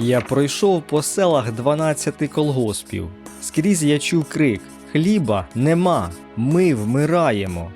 Я пройшов по селах 12 колгоспів. Скрізь я чув крик: Хліба нема, ми вмираємо.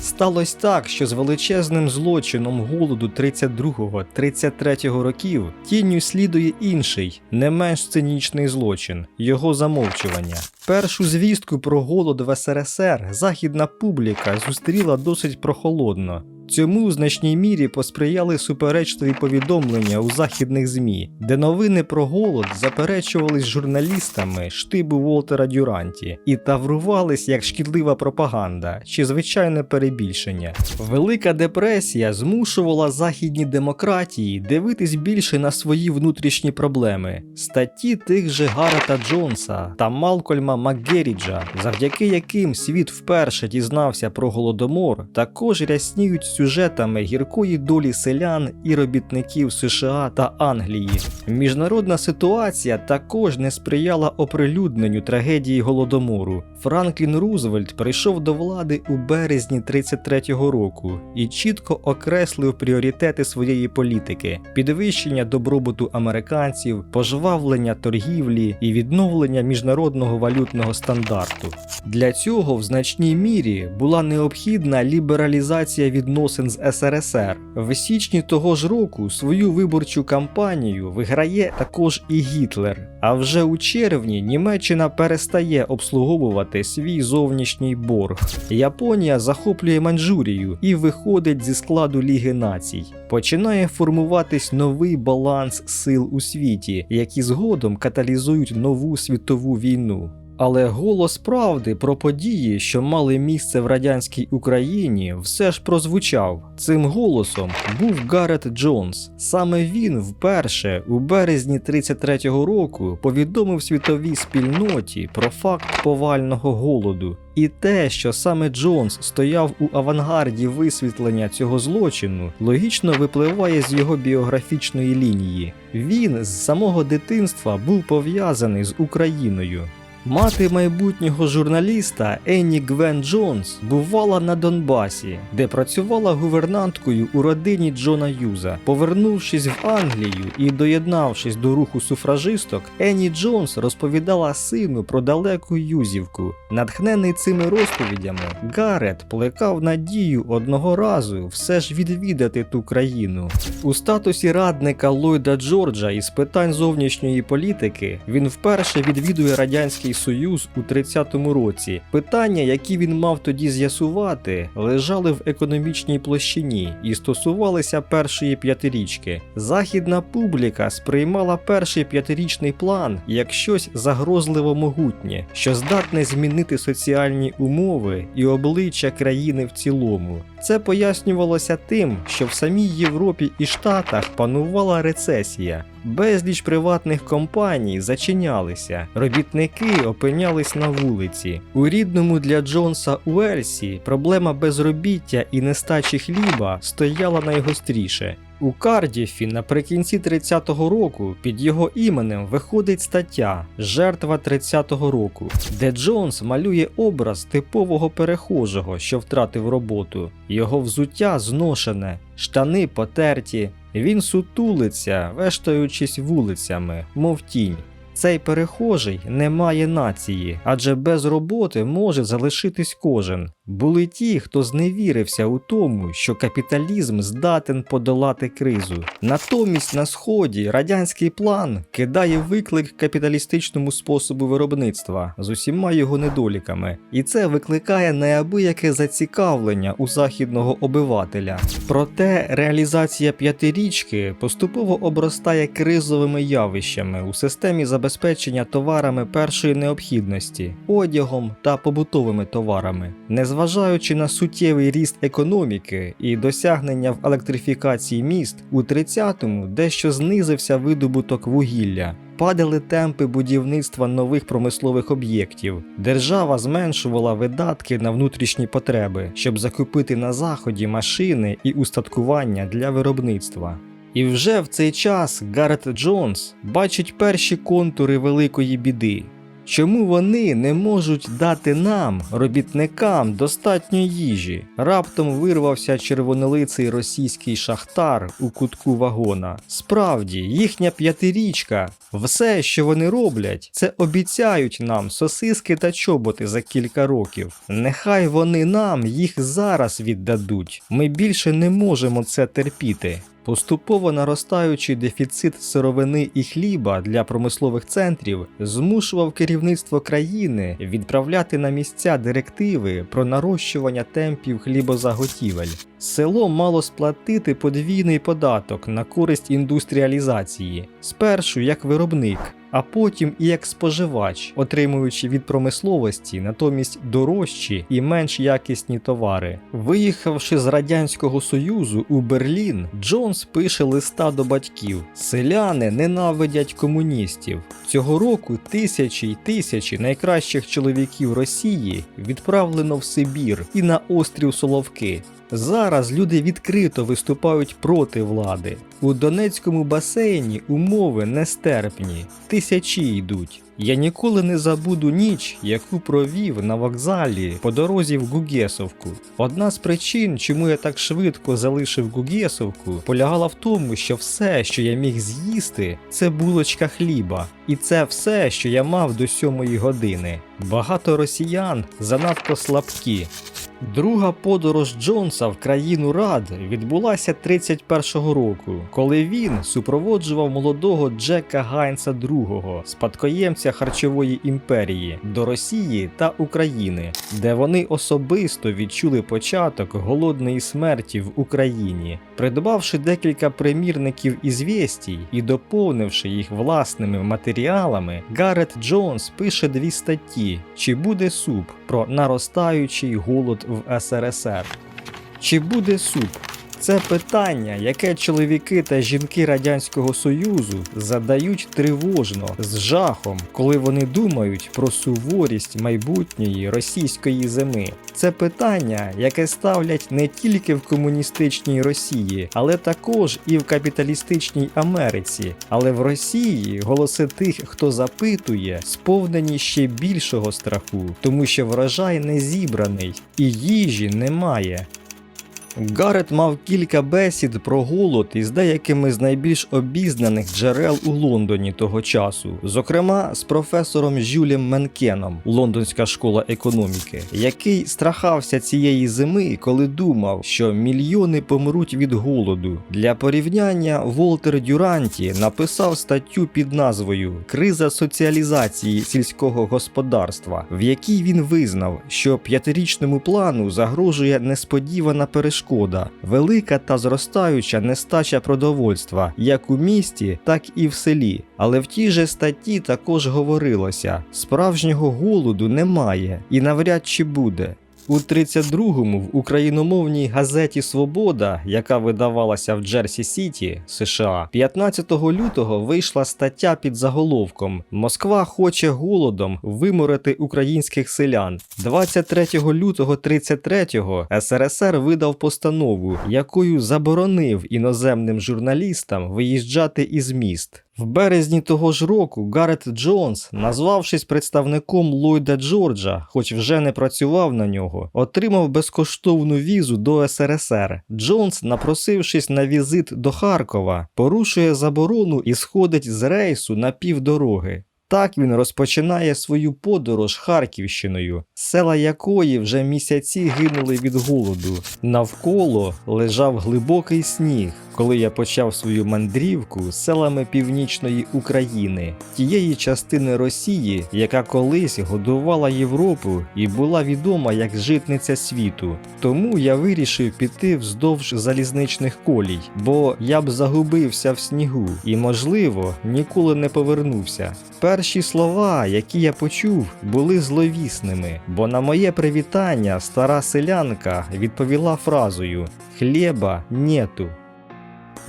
Сталося так, що з величезним злочином голоду 32-33 років тінню слідує інший, не менш цинічний злочин його замовчування. Першу звістку про голод в СРСР західна публіка зустріла досить прохолодно. Цьому в значній мірі посприяли суперечливі повідомлення у західних ЗМІ, де новини про голод заперечувались журналістами штибу Волтера Дюранті і таврувались як шкідлива пропаганда чи звичайне перебільшення. Велика депресія змушувала західні демократії дивитись більше на свої внутрішні проблеми. Статті тих же Гарета Джонса та Малкольма Макгеріджа, завдяки яким світ вперше дізнався про голодомор, також рясніють сюжетами гіркої долі селян і робітників США та Англії. Міжнародна ситуація також не сприяла оприлюдненню трагедії голодомору. Франклін Рузвельт прийшов до влади у березні 33-го року і чітко окреслив пріоритети своєї політики: підвищення добробуту американців, пожвавлення торгівлі і відновлення міжнародного валютного стандарту. Для цього в значній мірі була необхідна лібералізація відносин з СРСР. В січні того ж року свою виборчу кампанію виграє також і Гітлер. А вже у червні Німеччина перестає обслуговувати свій зовнішній борг. Японія захоплює Маньчжурію і виходить зі складу Ліги націй. Починає формуватись новий баланс сил у світі, які згодом каталізують нову світову війну. Але голос правди про події, що мали місце в радянській Україні, все ж прозвучав. Цим голосом був Гарет Джонс. Саме він вперше у березні 33-го року повідомив світовій спільноті про факт повального голоду. І те, що саме Джонс стояв у авангарді висвітлення цього злочину, логічно випливає з його біографічної лінії. Він з самого дитинства був пов'язаний з Україною. Мати майбутнього журналіста Енні Гвен Джонс бувала на Донбасі, де працювала гувернанткою у родині Джона Юза. Повернувшись в Англію і доєднавшись до руху суфражисток, Енні Джонс розповідала сину про далеку Юзівку. Натхнений цими розповідями, Гарет плекав надію одного разу все ж відвідати ту країну. У статусі радника Ллойда Джорджа із питань зовнішньої політики він вперше відвідує радянський Союз у 30-му році. Питання, які він мав тоді з'ясувати, лежали в економічній площині і стосувалися першої п'ятирічки. Західна публіка сприймала перший п'ятирічний план як щось загрозливо могутнє, що здатне змінити соціальні умови і обличчя країни в цілому. Це пояснювалося тим, що в самій Європі і Штатах панувала рецесія. Безліч приватних компаній зачинялися, робітники опинялись на вулиці. У рідному для Джонса Уельсі проблема безробіття і нестачі хліба стояла найгостріше. У Кардіфі наприкінці 30-го року під його іменем виходить стаття Жертва 30-го року, де Джонс малює образ типового перехожого, що втратив роботу. Його взуття зношене, штани потерті. Він сутулиться, вештаючись вулицями, мов тінь. Цей перехожий не має нації, адже без роботи може залишитись кожен. Були ті, хто зневірився у тому, що капіталізм здатен подолати кризу. Натомість на сході радянський план кидає виклик капіталістичному способу виробництва з усіма його недоліками, і це викликає неабияке зацікавлення у західного обивателя. Проте реалізація п'ятирічки поступово обростає кризовими явищами у системі забезпечення товарами першої необхідності, одягом та побутовими товарами. Незважаючи на суттєвий ріст економіки і досягнення в електрифікації міст, у 30-му дещо знизився видобуток вугілля. Падали темпи будівництва нових промислових об'єктів. Держава зменшувала видатки на внутрішні потреби, щоб закупити на заході машини і устаткування для виробництва. І вже в цей час Гарет Джонс бачить перші контури великої біди. Чому вони не можуть дати нам, робітникам, достатньо їжі? Раптом вирвався червонолиций російський шахтар у кутку вагона. Справді, їхня п'ятирічка, все, що вони роблять, це обіцяють нам сосиски та чоботи за кілька років. Нехай вони нам їх зараз віддадуть. Ми більше не можемо це терпіти. Поступово наростаючий дефіцит сировини і хліба для промислових центрів змушував керівництво країни відправляти на місця директиви про нарощування темпів хлібозаготівель. Село мало сплатити подвійний податок на користь індустріалізації, спершу як виробник, а потім і як споживач, отримуючи від промисловості натомість дорожчі і менш якісні товари. Виїхавши з радянського союзу у Берлін, Джонс пише листа до батьків: селяни ненавидять комуністів. Цього року тисячі й тисячі найкращих чоловіків Росії відправлено в Сибір і на острів Соловки. Зараз люди відкрито виступають проти влади. У Донецькому басейні умови нестерпні, тисячі йдуть. Я ніколи не забуду ніч, яку провів на вокзалі по дорозі в Гугесовку. Одна з причин, чому я так швидко залишив Гугесовку, полягала в тому, що все, що я міг з'їсти, це булочка хліба, і це все, що я мав до сьомої години. Багато росіян занадто слабкі. Друга подорож Джонса в країну Рад відбулася 31-го року, коли він супроводжував молодого Джека Гайнса II, спадкоємця харчової імперії, до Росії та України, де вони особисто відчули початок голодної смерті в Україні. Придбавши декілька примірників ізвєстій і доповнивши їх власними матеріалами, Гаррет Джонс пише дві статті: Чи буде суп про наростаючий голод в СРСР. Чи буде суп? Це питання, яке чоловіки та жінки Радянського Союзу задають тривожно з жахом, коли вони думають про суворість майбутньої російської зими. Це питання, яке ставлять не тільки в комуністичній Росії, але також і в капіталістичній Америці. Але в Росії голоси тих, хто запитує, сповнені ще більшого страху, тому що врожай не зібраний і їжі немає. Гарет мав кілька бесід про голод із деякими з найбільш обізнаних джерел у Лондоні того часу, зокрема з професором Жюлем Менкеном, Лондонська школа економіки, який страхався цієї зими, коли думав, що мільйони помруть від голоду. Для порівняння Волтер Дюранті написав статтю під назвою Криза соціалізації сільського господарства, в якій він визнав, що п'ятирічному плану загрожує несподівана перешкода перешкода, велика та зростаюча нестача продовольства як у місті, так і в селі. Але в тій же статті також говорилося: справжнього голоду немає і навряд чи буде. У 32-му в україномовній газеті Свобода, яка видавалася в Джерсі Сіті, США, 15 лютого вийшла стаття під заголовком Москва хоче голодом виморити українських селян. 23 лютого 33-го СРСР видав постанову, якою заборонив іноземним журналістам виїжджати із міст. В березні того ж року Гаррет Джонс, назвавшись представником Ллойда Джорджа, хоч вже не працював на нього, отримав безкоштовну візу до СРСР. Джонс, напросившись на візит до Харкова, порушує заборону і сходить з рейсу на півдороги. Так він розпочинає свою подорож Харківщиною, села якої вже місяці гинули від голоду. Навколо лежав глибокий сніг, коли я почав свою мандрівку селами північної України, тієї частини Росії, яка колись годувала Європу і була відома як житниця світу. Тому я вирішив піти вздовж залізничних колій, бо я б загубився в снігу і, можливо, ніколи не повернувся. Перші слова, які я почув, були зловісними, бо на моє привітання стара селянка відповіла фразою Хліба нету.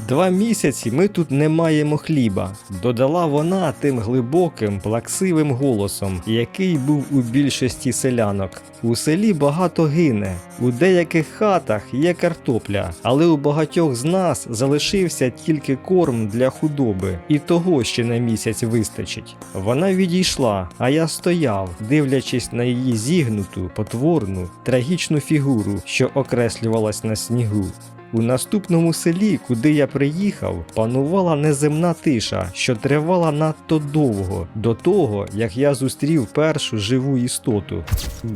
Два місяці ми тут не маємо хліба, додала вона тим глибоким, плаксивим голосом, який був у більшості селянок. У селі багато гине, у деяких хатах є картопля, але у багатьох з нас залишився тільки корм для худоби, і того ще на місяць вистачить. Вона відійшла, а я стояв, дивлячись на її зігнуту, потворну, трагічну фігуру, що окреслювалась на снігу. У наступному селі, куди я приїхав, панувала неземна тиша, що тривала надто довго, до того, як я зустрів першу живу істоту.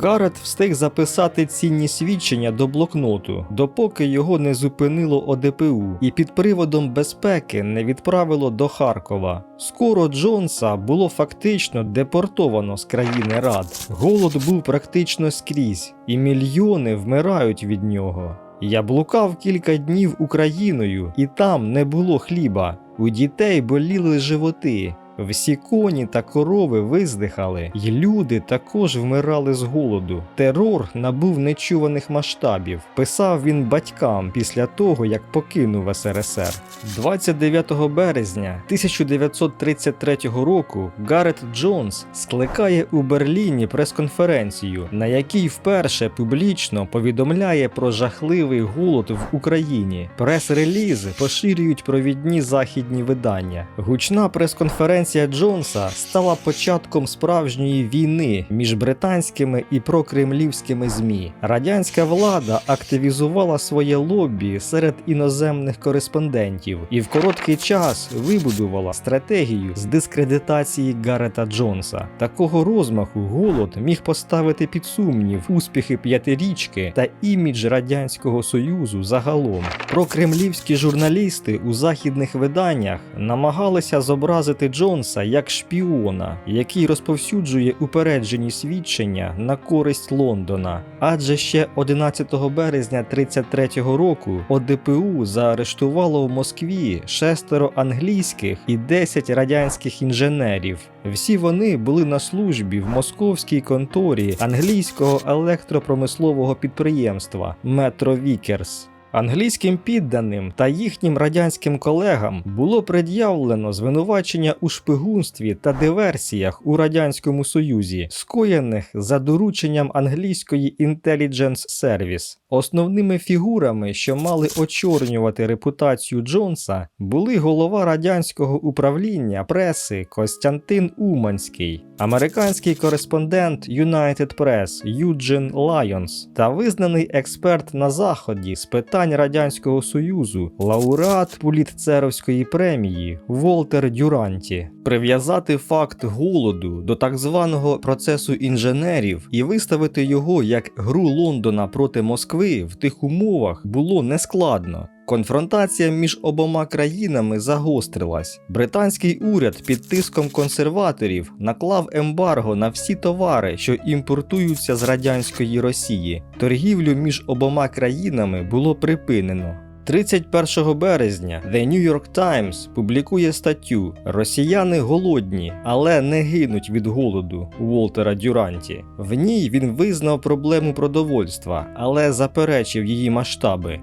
Гаррет встиг записати цінні свідчення до блокноту, допоки його не зупинило ОДПУ і під приводом безпеки не відправило до Харкова. Скоро Джонса було фактично депортовано з країни Рад. Голод був практично скрізь, і мільйони вмирають від нього. Я блукав кілька днів Україною, і там не було хліба. У дітей боліли животи. Всі коні та корови виздихали, й люди також вмирали з голоду. Терор набув нечуваних масштабів. Писав він батькам після того, як покинув СРСР. 29 березня 1933 року Гаррет Джонс скликає у Берліні прес-конференцію, на якій вперше публічно повідомляє про жахливий голод в Україні. Прес-релізи поширюють провідні західні видання. Гучна прес-конференція Джонса стала початком справжньої війни між британськими і прокремлівськими ЗМІ. Радянська влада активізувала своє лобі серед іноземних кореспондентів і в короткий час вибудувала стратегію з дискредитації Гаррета Джонса. Такого розмаху голод міг поставити під сумнів успіхи п'ятирічки та імідж радянського союзу загалом. Прокремлівські журналісти у західних виданнях намагалися зобразити Джонса як шпіона, який розповсюджує упереджені свідчення на користь Лондона. Адже ще 11 березня 33-го року ОДПУ заарештувало в Москві шестеро англійських і 10 радянських інженерів. Всі вони були на службі в московській конторі англійського електропромислового підприємства Метро Вікерс. Англійським підданим та їхнім радянським колегам було пред'явлено звинувачення у шпигунстві та диверсіях у радянському союзі, скоєних за дорученням англійської Intelligence Service. Основними фігурами, що мали очорнювати репутацію Джонса, були голова радянського управління преси Костянтин Уманський, американський кореспондент United Press Юджин Лайонс та визнаний експерт на заході з питань радянського союзу, лауреат Пулітцеровської премії Волтер Дюранті. Прив'язати факт голоду до так званого процесу інженерів і виставити його як гру Лондона проти Москви в тих умовах було нескладно. Конфронтація між обома країнами загострилась. Британський уряд під тиском консерваторів наклав ембарго на всі товари, що імпортуються з радянської Росії. Торгівлю між обома країнами було припинено. 31 березня The New York Times публікує статтю Росіяни голодні, але не гинуть від голоду Уолтера Дюранті. В ній він визнав проблему продовольства, але заперечив її масштаби.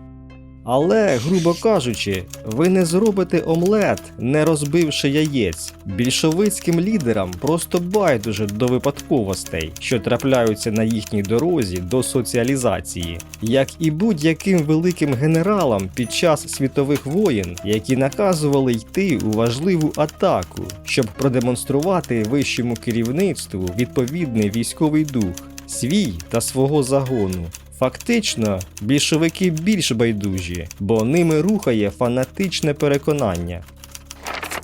Але, грубо кажучи, ви не зробите омлет, не розбивши яєць. Більшовицьким лідерам просто байдуже до випадковостей, що трапляються на їхній дорозі до соціалізації, як і будь-яким великим генералам під час світових воєн, які наказували йти у важливу атаку, щоб продемонструвати вищому керівництву відповідний військовий дух, свій та свого загону. Фактично, більшовики більш байдужі, бо ними рухає фанатичне переконання.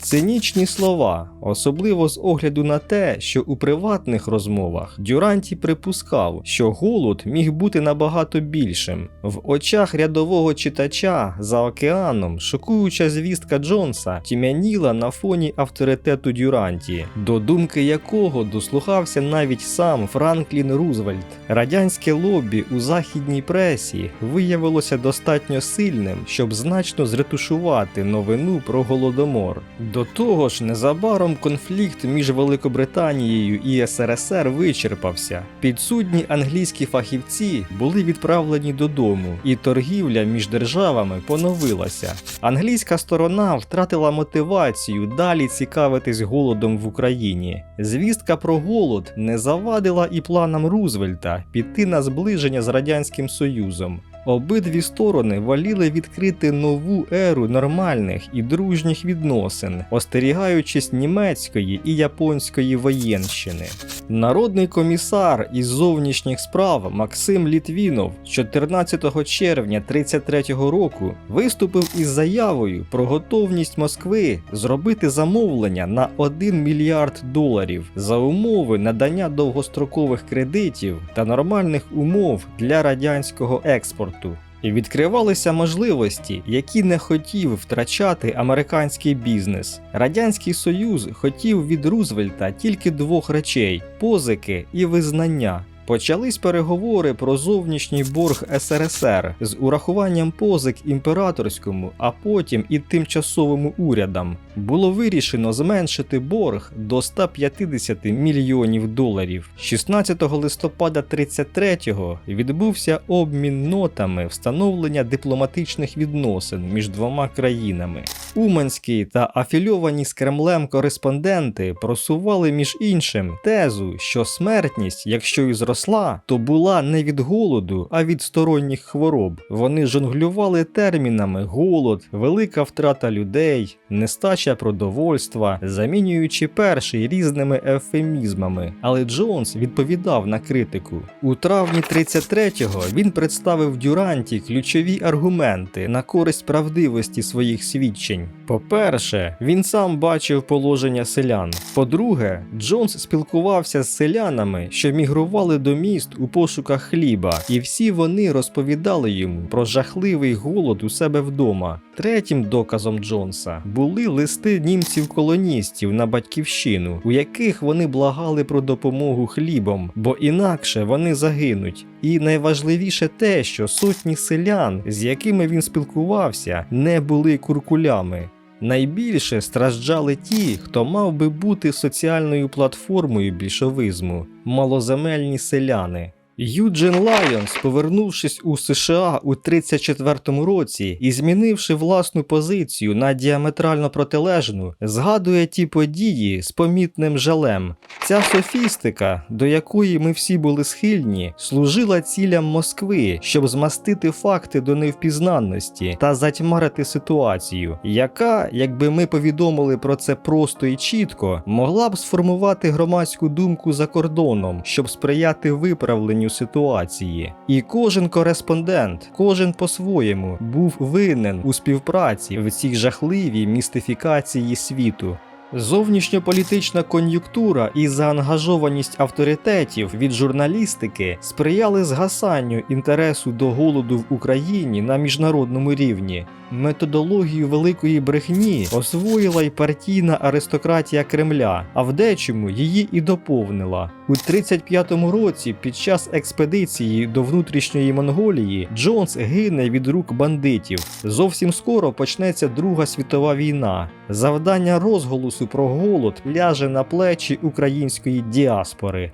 Цинічні слова, особливо з огляду на те, що у приватних розмовах Дюранті припускав, що голод міг бути набагато більшим. В очах рядового читача за океаном шокуюча звістка Джонса тім'яніла на фоні авторитету Дюранті, до думки якого дослухався навіть сам Франклін Рузвельт. Радянське лобі у західній пресі виявилося достатньо сильним, щоб значно зретушувати новину про голодомор. До того ж, незабаром конфлікт між Великобританією і СРСР вичерпався. Підсудні англійські фахівці були відправлені додому, і торгівля між державами поновилася. Англійська сторона втратила мотивацію далі цікавитись голодом в Україні. Звістка про голод не завадила і планам Рузвельта піти на зближення з Радянським Союзом. Обидві сторони валіли відкрити нову еру нормальних і дружніх відносин, остерігаючись німецької і японської воєнщини. Народний комісар із зовнішніх справ Максим Літвінов 14 червня 33-го року виступив із заявою про готовність Москви зробити замовлення на 1 мільярд доларів за умови надання довгострокових кредитів та нормальних умов для радянського експорту. І відкривалися можливості, які не хотів втрачати американський бізнес. Радянський Союз хотів від Рузвельта тільки двох речей: позики і визнання. Почались переговори про зовнішній борг СРСР з урахуванням позик імператорському, а потім і тимчасовому урядам. Було вирішено зменшити борг до 150 мільйонів доларів. 16 листопада 33-го відбувся обмін нотами встановлення дипломатичних відносин між двома країнами. Уманські та афільовані з Кремлем кореспонденти просували між іншим тезу, що смертність, якщо і зросла, то була не від голоду, а від сторонніх хвороб. Вони жонглювали термінами голод, велика втрата людей, нестача продовольства, замінюючи перший різними ефемізмами. Але Джонс відповідав на критику. У травні 33-го він представив Дюранті ключові аргументи на користь правдивості своїх свідчень. По-перше, він сам бачив положення селян. По-друге, Джонс спілкувався з селянами, що мігрували до міст у пошуках хліба, і всі вони розповідали йому про жахливий голод у себе вдома. Третім доказом Джонса були листи німців-колоністів на батьківщину, у яких вони благали про допомогу хлібом, бо інакше вони загинуть. І найважливіше те, що сотні селян, з якими він спілкувався, не були куркулями. Найбільше страждали ті, хто мав би бути соціальною платформою більшовизму малоземельні селяни. Юджин Лайонс, повернувшись у США у 34-му році і змінивши власну позицію на діаметрально протилежну, згадує ті події з помітним жалем. Ця софістика, до якої ми всі були схильні, служила цілям Москви, щоб змастити факти до невпізнанності та затьмарити ситуацію, яка, якби ми повідомили про це просто і чітко, могла б сформувати громадську думку за кордоном, щоб сприяти виправленню ситуації. І кожен кореспондент, кожен по-своєму був винен у співпраці в цій жахливій містифікації світу. Зовнішньополітична кон'юнктура і заангажованість авторитетів від журналістики сприяли згасанню інтересу до голоду в Україні на міжнародному рівні. Методологію великої брехні освоїла й партійна аристократія Кремля, а в дечому її і доповнила. У 35-му році, під час експедиції до внутрішньої Монголії, Джонс гине від рук бандитів. Зовсім скоро почнеться Друга світова війна. Завдання розголосу про голод ляже на плечі української діаспори.